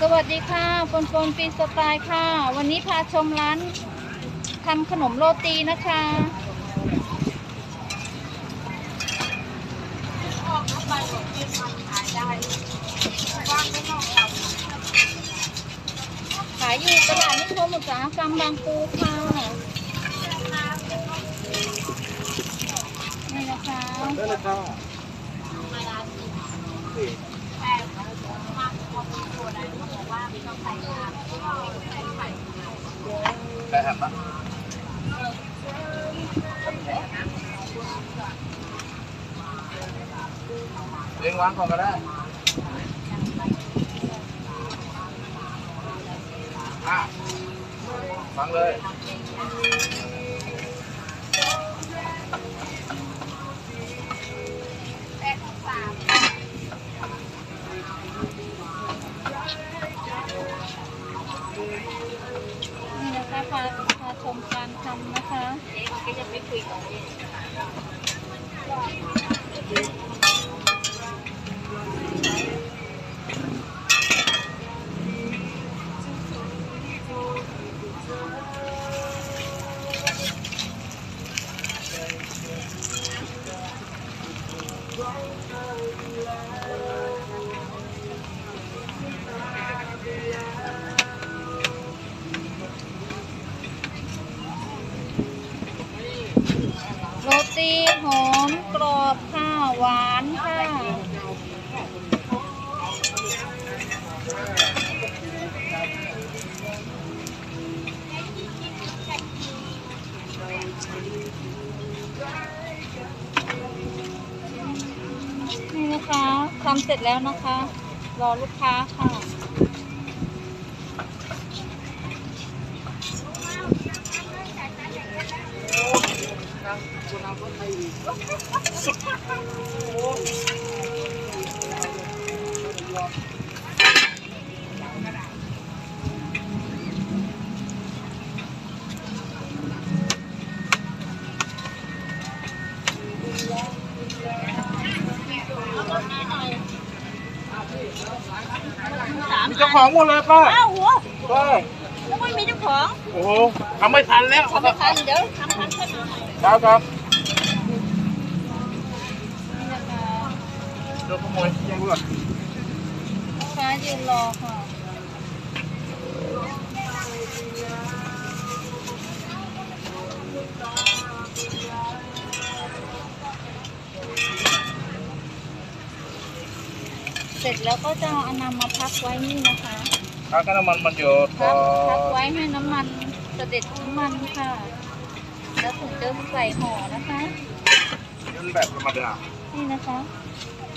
สวัสดีค่ะปนปนปีสไตล์ค่ะ วันนี้พาชมร้านทำขนมโรตีนะคะ ขายอยู่ตลาดนิคมอุตสาหกรรมบางปูค่ะนี่นะคะได้เลยค่ะใครหันปะเลี้ยงวางก่อนก็ได้อะวางเลยำนะคะเอ๊ะก็จะไปคุยกับเอ๊ะโรตีหอมกรอบค่ะหวานค่ะ นี่นะคะทำเสร็จแล้วนะคะ รอลูกค้าค่ะ มีเจ้าของหมดเลยป้าอ้าวหัวป้าแล้วไม่มีเจ้าของ โอ้โหทำไม่ทันแล้วทำไม่ทันเดี๋ยวทำทันแค่ไหนครับครับนี่นะคะเดี๋ยวขโมยแย่งก่อนลูกค้ายืนรอค่ะ เสร็จแล้วก็จะเอานำมาพักไว้นี่นะคะถ้าก็น้ำมันมันหยดพพัอกพักไว้ให้น้ำมันเสด็จน้ำมันค่ะ แล้วถึงจะใส่ห่อนะคะ เป็นแบบธรรมดานี่นะคะ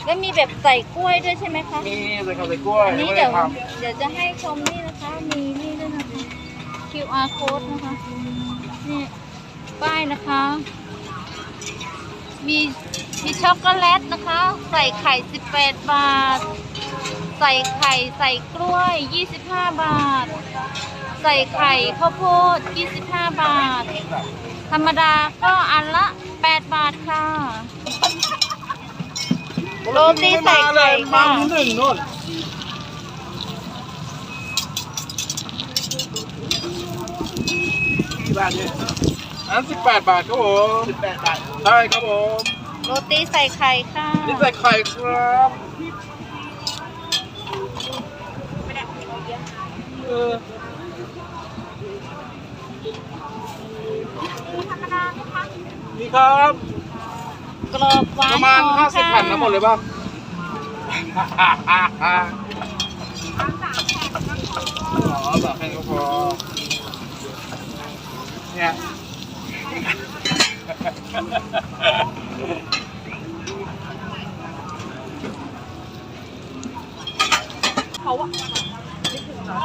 แล้วมีแบบใส่กล้วยด้วยใช่ไหมคะ มีใส่ข้าวใส่กล้วยอันยังนี้ไม่เดี๋ได้ยวทเดี๋ยวจะให้ชมนี่นะคะ มีนี่ด้วยนะคะ QR code นะคะ นี่ป้ายนะคะ มีมีช็อกโกแลตนะคะ ใส่ไข่ 18 บาท ใส่ไข่ใส่กล้วย 25 บาท ใส่ไข่ข้าวโพด 25 บาท ธรรมดาก็อันละ 8 บาทค่ะโรตีใส่ไข่ค่ะหนึ่งนู่นกี่บาทเนี่ย อันสิบแปดบาทครับผมสิบแปดบาทใช่ครับผมโรตีใส่ไข่ค่ะนี่ใส่ไข่ครับเออนี่ครับกรอบหวานประมาณหอห้าสิบค่ะแผ่นทั้งหมดเลยป่ะอ๋อสามแผ่นก็พอเนี่ย อ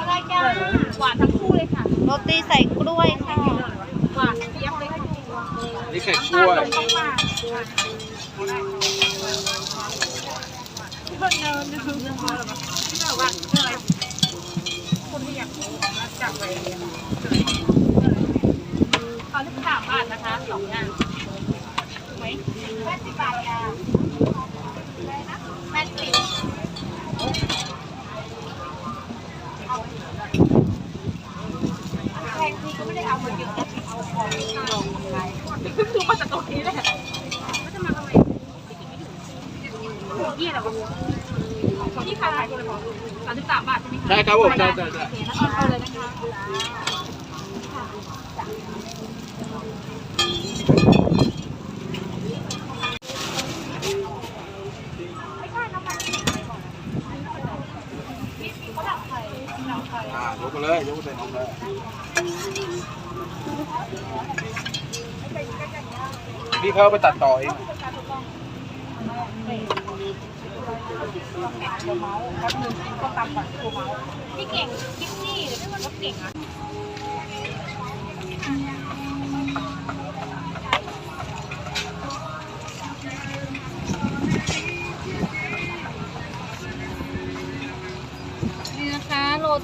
ะไรจ้าหวานทั้งคู่เลยค่ะโรตีใส่กล้วยค่ะ หวานเจี๊ยบเลยค่ะนี่ไข่กล้วยต้องมาเขา องอย่างไหมแปดสิบบาทค่ะแปดสิบแพงนี่ก็ไม่ได้เอามาเยอะนะเอาของลงไปดูมาจากตรงนี้แหละไม่จะมาทำไมเยี่ยหรอนี่ค่ะขคนะสามสิบสามบาทใช่ไหมคะใช่ครับผมได้ได้เอาเลยนะคะ อ่ายกไปเลยยกใส่น้องเลยพี่เขาไปตัดต่อเองพี่เก่งคิดนี่หรือไม่ว่าเก่งอะ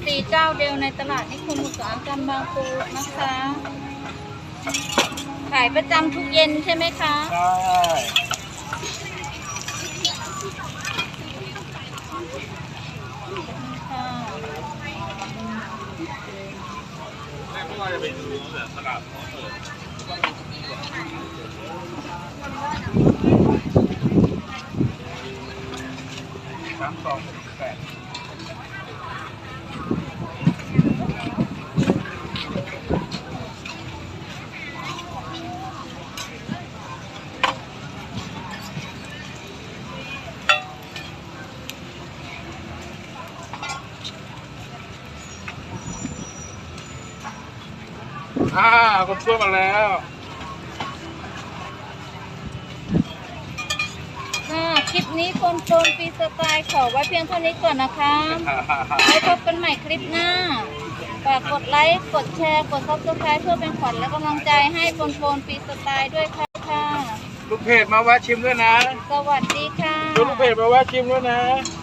ตีเจ้าเดียวในตลาดนิคมอุตสาหกรรมบางปูนะคะ ขายประจำทุกเย็นใช่ไหมคะ ใช่ค่ะแม่เมื่อวาจะไปดูแต่ตลาดเขาเปิดสามสอง อ่าคนช่วยมาแล้วค่ะคลิปนี้คนโฟนฟรีสไตล์ขอไว้เพียงเท่านี้ก่อนนะคะไว้พบกันใหม่คลิปหน้า ฝากกดไลค์ กดแชร์ กดซับสไครต์เพื่อเป็นขวัญและกำลังใจให้โฟนโฟนฟรีสไตล์ด้วยค่ะค่ะลูกเพจมาแวะชิมด้วยนะ สวัสดีค่ะดูลูกเพจมาแวะชิมด้วยนะค่ะ